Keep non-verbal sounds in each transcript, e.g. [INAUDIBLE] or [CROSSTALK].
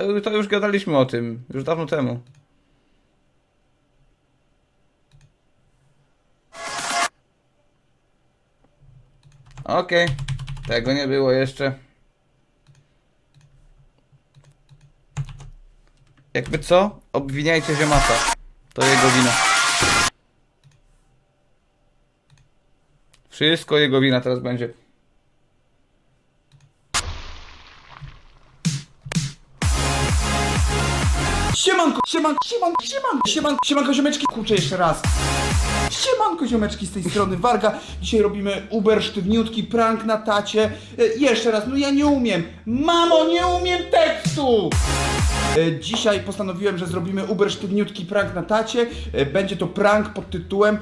E, To już gadaliśmy o tym, już dawno temu. Okej, tego nie było jeszcze. Jakby co? Obwiniajcie ziomasa. To jego wina. Wszystko jego wina teraz będzie. Siemanko, siemanko, siemanko, siemanko, siemanko, siemanko ziomeczki, kurczę jeszcze raz. Siemanko ziomeczki z tej strony Warga. Dzisiaj robimy uber sztywniutki prank na tacie. E, jeszcze raz, no ja nie umiem. Mamo, nie umiem tekstu! E, Dzisiaj postanowiłem, że zrobimy uber sztywniutki prank na tacie. E, Będzie to prank pod tytułem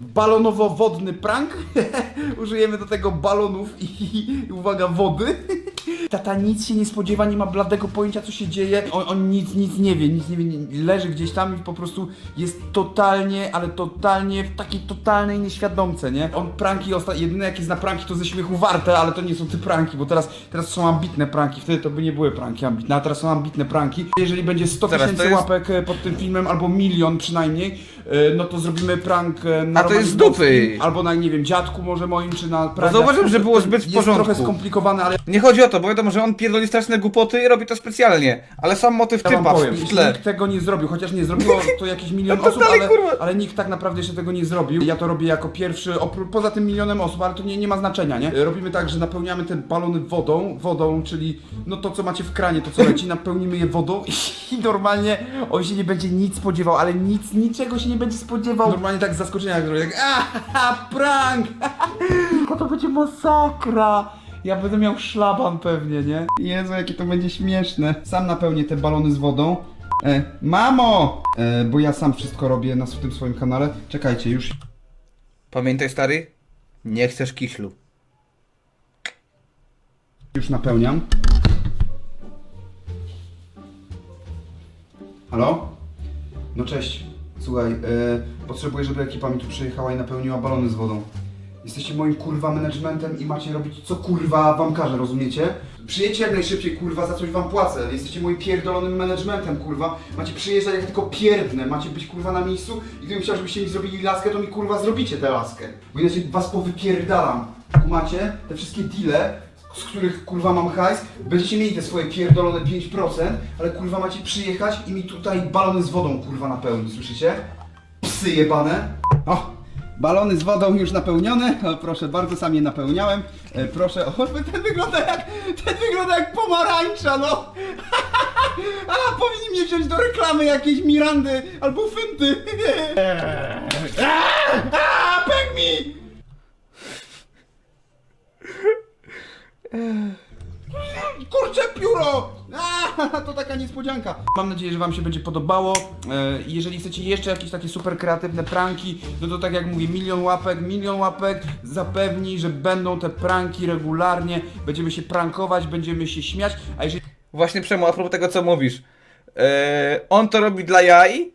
balonowo-wodny prank. [LAUGHS] Użyjemy do tego balonów i uwaga, wody. [LAUGHS] Tata nic się nie spodziewa, nie ma bladego pojęcia co się dzieje. On, on nic, nic nie wie, nic nie wie, nie, leży gdzieś tam i po prostu jest totalnie, ale totalnie w takiej totalnej nieświadomce, nie? On pranki, jedyne jakie zna pranki to ze śmiechu warte, ale to nie są te pranki, bo teraz, teraz są ambitne pranki, wtedy to by nie były pranki ambitne, a teraz są ambitne pranki. Jeżeli będzie 100 Zaraz, to tysięcy jest- łapek e, pod tym filmem, albo milion przynajmniej, e, no to zrobimy prank e, na A to jest z dupy. Dmowskim, Albo na, nie wiem, dziadku może moim, czy na pradziadku. zauważyłem, że było zbyt w Jest porządku. trochę skomplikowane, ale Nie chodzi o to, bo wiadomo, że on pierdoli straszne głupoty i robi to specjalnie. Ale sam motyw Ja wam typa powiem, w tle. nikt tego nie zrobił, chociaż nie zrobiło [LAUGHS] to jakiś milion No to osób, dalej, ale, kurwa. ale nikt tak naprawdę jeszcze tego nie zrobił. Ja to robię jako pierwszy, opró- poza tym milionem osób, ale to nie, nie ma znaczenia, nie? Robimy tak, że napełniamy te balony wodą, wodą, czyli no to co macie w kranie, to co leci, napełnimy je wodą [LAUGHS] i normalnie on się nie będzie nic spodziewał, ale nic, niczego się nie będzie spodziewał. Normalnie tak z zaskoczenia jak zrobię, jak a, prank! [LAUGHS] Tylko to będzie masakra! Ja będę miał szlaban pewnie, nie? Jezu, jakie to będzie śmieszne. Sam napełnię te balony z wodą. E, mamo! E, bo ja sam wszystko robię na tym swoim kanale. Czekajcie, już. Pamiętaj stary, nie chcesz kiślu. Już napełniam. Halo? No cześć. Słuchaj, e, potrzebuję, żeby ekipa mi tu przyjechała i napełniła balony z wodą. Jesteście moim kurwa managementem i macie robić co kurwa wam każe, rozumiecie? Przyjedźcie jak najszybciej, kurwa, za coś wam płacę. Jesteście moim pierdolonym managementem, kurwa. Macie przyjeżdżać jak tylko pierdnę, macie być kurwa na miejscu i gdybym chciał, żebyście mi zrobili laskę, to mi kurwa zrobicie tę laskę. Bo inaczej was powypierdalam. Kumacie? Te wszystkie deale, z których kurwa mam hajs, będziecie mieli te swoje pierdolone 5%, ale kurwa macie przyjechać i mi tutaj balony z wodą kurwa napełnić, słyszycie? Psy jebane. O, balony z wodą już napełnione, o, proszę bardzo, sam je napełniałem. E, proszę, o, ten wygląda jak, ten wygląda jak pomarańcza, no. [LAUGHS] A, powinni mnie wziąć do reklamy jakiejś Mirandy albo Fynty. [LAUGHS] A, pęk mi! Kurczę pióro! A, to taka niespodzianka. Mam nadzieję, że Wam się będzie podobało. E, Jeżeli chcecie jeszcze jakieś takie super kreatywne pranki, no to tak jak mówię, milion łapek, milion łapek zapewni, że będą te pranki regularnie. Będziemy się prankować, będziemy się śmiać, a jeżeli Właśnie Przemo, a propos tego co mówisz. Eee, on to robi dla jaj,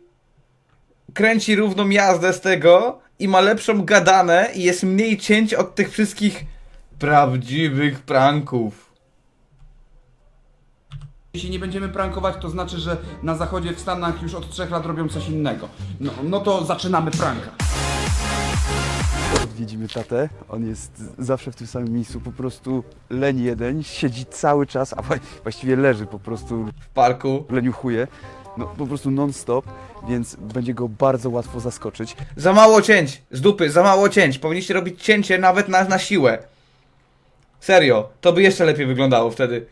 kręci równą jazdę z tego i ma lepszą gadanę i jest mniej cięć od tych wszystkich prawdziwych pranków. Się nie będziemy prankować, to znaczy, że na zachodzie w Stanach już od trzech lat robią coś innego. No, no to zaczynamy pranka. Widzimy tatę, on jest zawsze w tym samym miejscu, po prostu leń jeden, siedzi cały czas, a wła- właściwie leży po prostu, W parku. leniuchuje, no po prostu non-stop, więc będzie go bardzo łatwo zaskoczyć. Za mało cięć, z dupy, za mało cięć. Powinniście robić cięcie nawet na, na siłę. Serio, to by jeszcze lepiej wyglądało wtedy.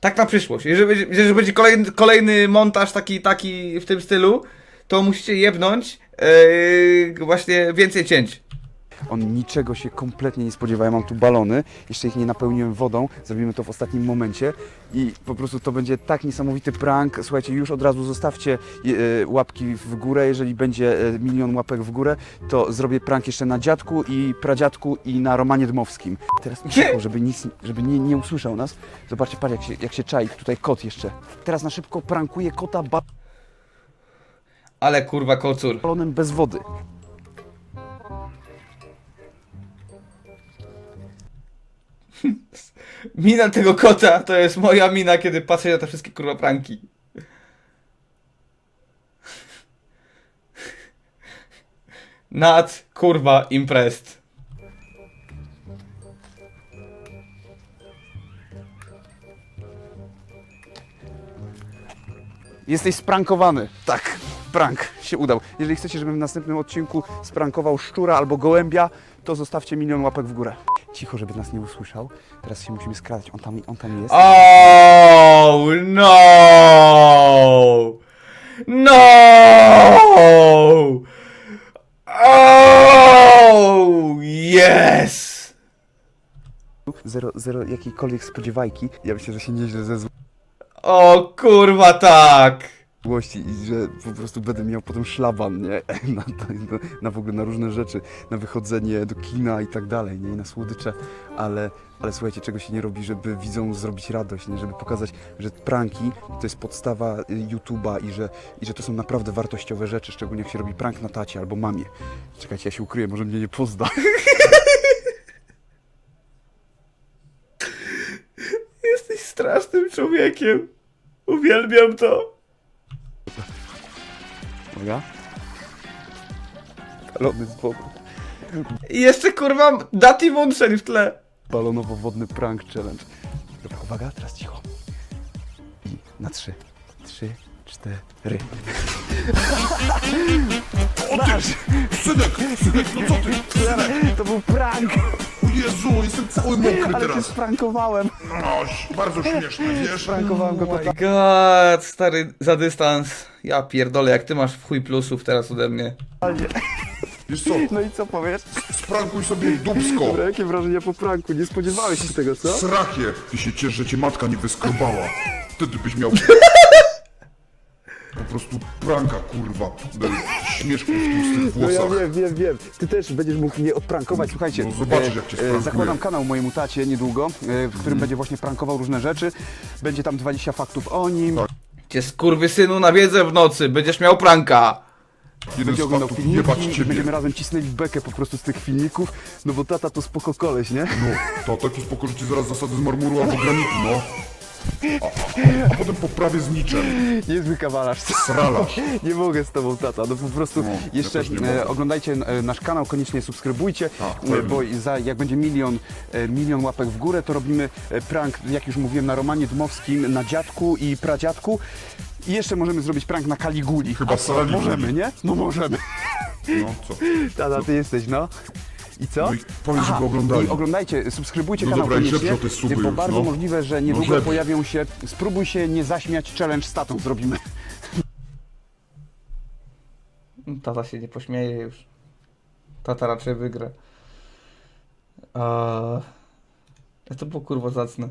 Tak na przyszłość. Jeżeli będzie, jeżeli będzie kolejny, kolejny montaż taki, taki w tym stylu, to musicie jebnąć yy, właśnie więcej cięć. On niczego się kompletnie nie spodziewa, ja mam tu balony, jeszcze ich nie napełniłem wodą, zrobimy to w ostatnim momencie i po prostu to będzie tak niesamowity prank, słuchajcie, już od razu zostawcie e, łapki w górę, jeżeli będzie e, milion łapek w górę, to zrobię prank jeszcze na dziadku i pradziadku i na Romanie Dmowskim. Teraz cicho, żeby nic, żeby nie, nie usłyszał nas. Zobaczcie, patrz jak się, jak się czai, tutaj kot jeszcze. Teraz na szybko prankuję kota Ale kurwa kocur. balonem bez wody. [LAUGHS] Mina tego kota to jest moja mina, kiedy patrzę na te wszystkie kurwa pranki. [LAUGHS] Nad kurwa impressed. Jesteś sprankowany. Tak, prank się udał. Jeżeli chcecie, żebym w następnym odcinku sprankował szczura albo gołębia, to zostawcie milion łapek w górę. Cicho, żeby nas nie usłyszał. Teraz się musimy skradać. On tam, on tam jest. Oh no! No! Oh yes! Zero, zero jakiejkolwiek spodziewajki. Ja myślę, że się nieźle ze O kurwa tak! Złości i że po prostu będę miał potem szlaban, nie? [LAUGHS] Na, na, na w ogóle na różne rzeczy, na wychodzenie do kina i tak dalej, nie? I na słodycze, ale, ale słuchajcie, czego się nie robi, żeby widzom zrobić radość, nie? Żeby pokazać, że pranki to jest podstawa y, YouTube'a i że, i że to są naprawdę wartościowe rzeczy, szczególnie jak się robi prank na tacie albo mamie. Czekajcie, ja się ukryję, może mnie nie pozna. [LAUGHS] Jesteś strasznym człowiekiem. Uwielbiam to. Uwaga. Balony z wodą. I jeszcze kurwa Dati Wątrzeń w tle. Balonowo-wodny prank challenge. Dobra, uwaga, teraz cicho. I na trzy. Trzy, cztery. Synek, synek, no co ty? To był prank! Jezu, jestem cały mokry Ale cię teraz. sprankowałem! No, bardzo śmieszne, [LAUGHS] wiesz? Sprankowałem go Oh my totalnie. god, stary, za dystans. Ja pierdolę, jak ty masz w chuj plusów teraz ode mnie. Wiesz co, No i co powiesz? sprankuj sobie dubsko. Dobra, jakie wrażenia po pranku? Nie spodziewałeś się tego, co? Srachie. Ty się ciesz, że cię matka nie wyskrobała. Wtedy byś miał... Po prostu pranka, kurwa. Śmieszku w tłustych No ja wiem, wiem, wiem. Ty też będziesz mógł mnie odprankować. Słuchajcie, No zobaczysz, jak cię sprankuję. zakładam kanał mojemu tacie niedługo, e, w którym będzie właśnie prankował różne rzeczy. Będzie tam 20 faktów o nim. Tak. Cię skurwysynu na wiedzę w nocy, będziesz miał pranka. Jeden Będzie z oglądał faktów, filmiki, jebać i ciebie. będziemy razem cisnęli bekę po prostu z tych filmików, no bo tata to spoko koleś, nie? No, to taki spoko, że ci zaraz zasady z marmuru albo granitu, no. A, a, potem poprawię z niczym. Niezły kawalarz. Sralarz. [LAUGHS] Nie mogę z tobą, tata. No po prostu No, ja jeszcze też nie e, oglądajcie e, nasz kanał, koniecznie subskrybujcie, Tak, e, pewnie. bo za, jak będzie milion, e, milion łapek w górę, to robimy e, prank, jak już mówiłem, na Romanie Dmowskim, na dziadku i pradziadku. I jeszcze możemy zrobić prank na Kaliguli. Chyba A co, Saliguli. Możemy, nie? No możemy. No, co? [LAUGHS] Tata, ty jesteś, no. I co? No i powiedz, żeby oglądali. I oglądajcie, subskrybujcie No kanał dobra, i koniecznie, te suby bo już, bardzo no. możliwe, że niedługo lepiej. pojawią się, spróbuj się nie zaśmiać, challenge z tatą zrobimy. [LAUGHS] Tata się nie pośmieje już. Tata raczej wygra. A... To było kurwa zacne.